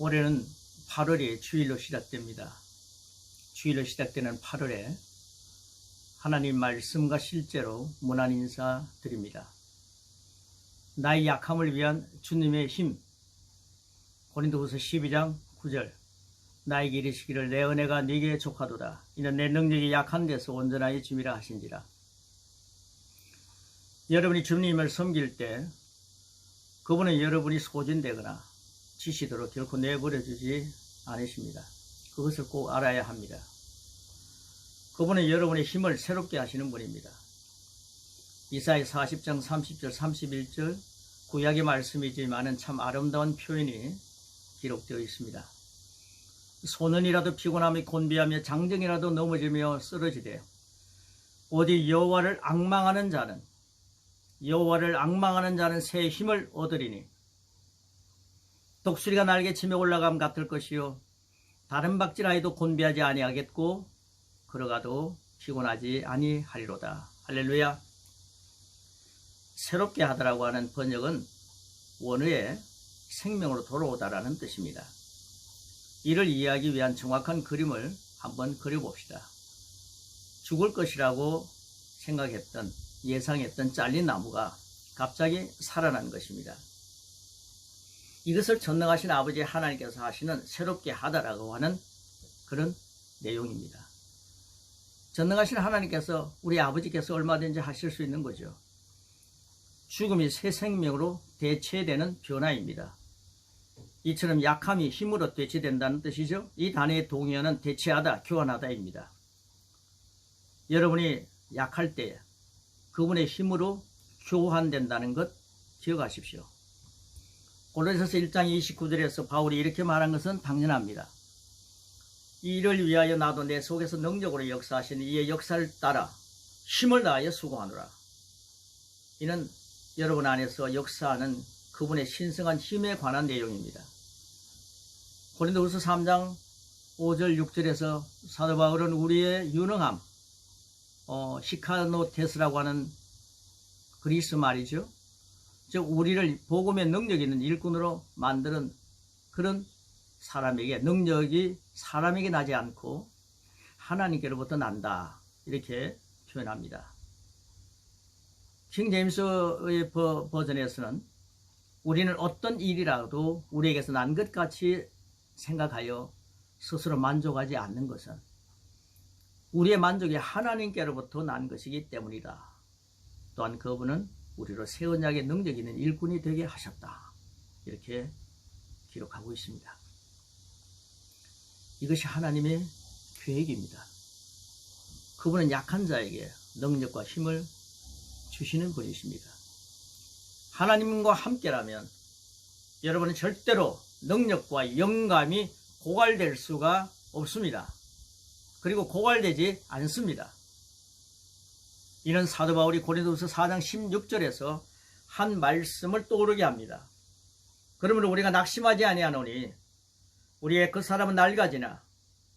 올해는 8월이 주일로 시작됩니다. 주일로 시작되는 8월에 하나님 말씀과 실제로 문안 인사 드립니다. 나의 약함을 위한 주님의 힘. 고린도후서 12장 9절. 나에게 이르시기를 내 은혜가 네게 족하도다. 이는 내 능력이 약한 데서 온전하게 줌이라 하신지라. 여러분이 주님을 섬길 때 그분은 여러분이 소진되거나 지시도록 결코 내버려 주지 않으십니다. 그것을 꼭 알아야 합니다. 그분은 여러분의 힘을 새롭게 하시는 분입니다. 이사야 40장 30절 31절 구약의 말씀이지만은 참 아름다운 표현이 기록되어 있습니다. 소년이라도 피곤함이 곤비하며 장정이라도 넘어지며 쓰러지되 어디 여호와를 악망하는 자는 여호와를 악망하는 자는 새 힘을 얻으리니 독수리가 날개 치며 올라감 같을 것이요 다른 박질하여도 곤비하지 아니하겠고 걸어가도 피곤하지 아니하리로다 할렐루야 새롭게 하다라고 하는 번역은 원어의 생명으로 돌아오다라는 뜻입니다. 이를 이해하기 위한 정확한 그림을 한번 그려봅시다. 죽을 것이라고 생각했던 예상했던 잘린 나무가 갑자기 살아난 것입니다. 이것을 전능하신 아버지 하나님께서 하시는 새롭게 하다라고 하는 그런 내용입니다. 전능하신 하나님께서 우리 아버지께서 얼마든지 하실 수 있는 거죠. 죽음이 새 생명으로 대체되는 변화입니다. 이처럼 약함이 힘으로 대체된다는 뜻이죠. 이 단어의 동의어는 대체하다, 교환하다입니다. 여러분이 약할 때 그분의 힘으로 교환된다는 것 기억하십시오. 고린도서 1장 29절에서 바울이 이렇게 말한 것은 당연합니다. 이를 위하여 나도 내 속에서 능력으로 역사하시는 이의 역사를 따라 힘을 다하여 수고하노라. 이는 여러분 안에서 역사하는 그분의 신성한 힘에 관한 내용입니다. 고린도후서 3장 5절 6절에서 사도 바울은 우리의 유능함, 어, 시카노테스라고 하는 그리스 말이죠. 즉 우리를 복음의 능력 있는 일꾼으로 만드는 그런 사람에게 능력이 사람에게 나지 않고 하나님께로부터 난다 이렇게 표현합니다. 킹 제임스의 버전에서는 우리는 어떤 일이라도 우리에게서 난 것 같이 생각하여 스스로 만족하지 않는 것은 우리의 만족이 하나님께로부터 난 것이기 때문이다. 또한 그분은 우리로 새 언약의 능력 있는 일꾼이 되게 하셨다. 이렇게 기록하고 있습니다. 이것이 하나님의 계획입니다. 그분은 약한 자에게 능력과 힘을 주시는 분이십니다. 하나님과 함께라면 여러분은 절대로 능력과 영감이 고갈될 수가 없습니다. 그리고 고갈되지 않습니다. 이는 사도 바울이 고린도서 4장 16절에서 한 말씀을 떠오르게 합니다. 그러므로 우리가 낙심하지 아니하노니 우리의 그 사람은 낡아지나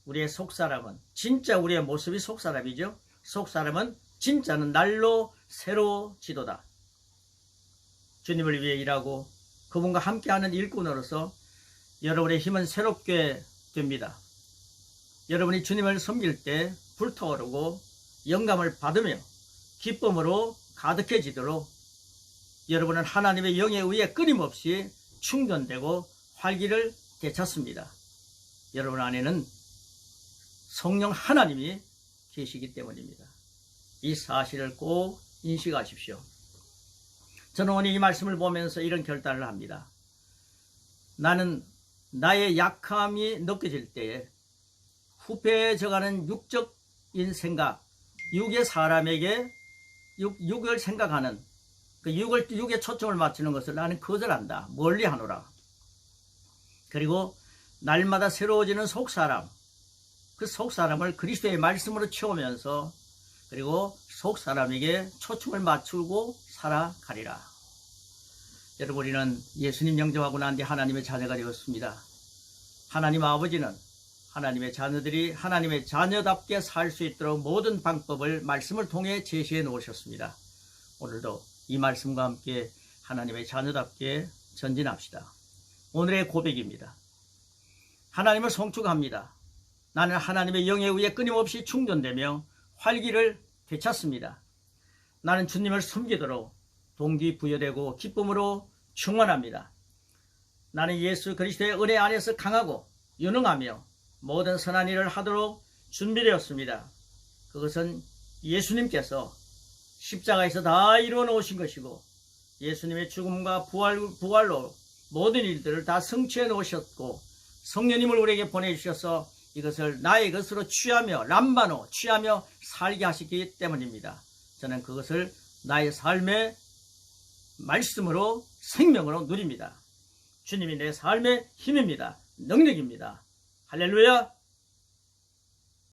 우리의 속 사람은 진짜 우리의 모습이 속 사람이죠. 속 사람은 진짜는 날로 새로지도다. 주님을 위해 일하고 그분과 함께하는 일꾼으로서 여러분의 힘은 새롭게 됩니다. 여러분이 주님을 섬길 때 불타오르고 영감을 받으며 기쁨으로 가득해지도록 여러분은 하나님의 영에 의해 끊임없이 충전되고 활기를 되찾습니다. 여러분 안에는 성령 하나님이 계시기 때문입니다. 이 사실을 꼭 인식하십시오. 저는 오늘 이 말씀을 보면서 이런 결단을 합니다. 나는 나의 약함이 느껴질 때에 후패져가는 육적인 생각, 육의 사람에게 육, 육을 생각하는 그 육을, 육에 초점을 맞추는 것을 나는 거절한다. 멀리 하노라. 그리고 날마다 새로워지는 속 사람, 그 속 사람을 그리스도의 말씀으로 채우면서 그리고 속 사람에게 초점을 맞추고 살아가리라. 여러분, 우리는 예수님 영접하고 난 뒤 하나님의 자녀가 되었습니다. 하나님 아버지는 하나님의 자녀들이 하나님의 자녀답게 살 수 있도록 모든 방법을 말씀을 통해 제시해 놓으셨습니다. 오늘도 이 말씀과 함께 하나님의 자녀답게 전진합시다. 오늘의 고백입니다. 하나님을 송축합니다. 나는 하나님의 영에 의해 끊임없이 충전되며 활기를 되찾습니다. 나는 주님을 섬기도록 동기부여되고 기쁨으로 충만합니다. 나는 예수 그리스도의 은혜 안에서 강하고 유능하며 모든 선한 일을 하도록 준비되었습니다. 그것은 예수님께서 십자가에서 다 이루어 놓으신 것이고 예수님의 죽음과 부활, 부활로 모든 일들을 다 성취해 놓으셨고 성령님을 우리에게 보내주셔서 이것을 나의 것으로 취하며 람바노 취하며 살게 하시기 때문입니다. 저는 그것을 나의 삶의 말씀으로 생명으로 누립니다. 주님이 내 삶의 힘입니다. 능력입니다. 할렐루야!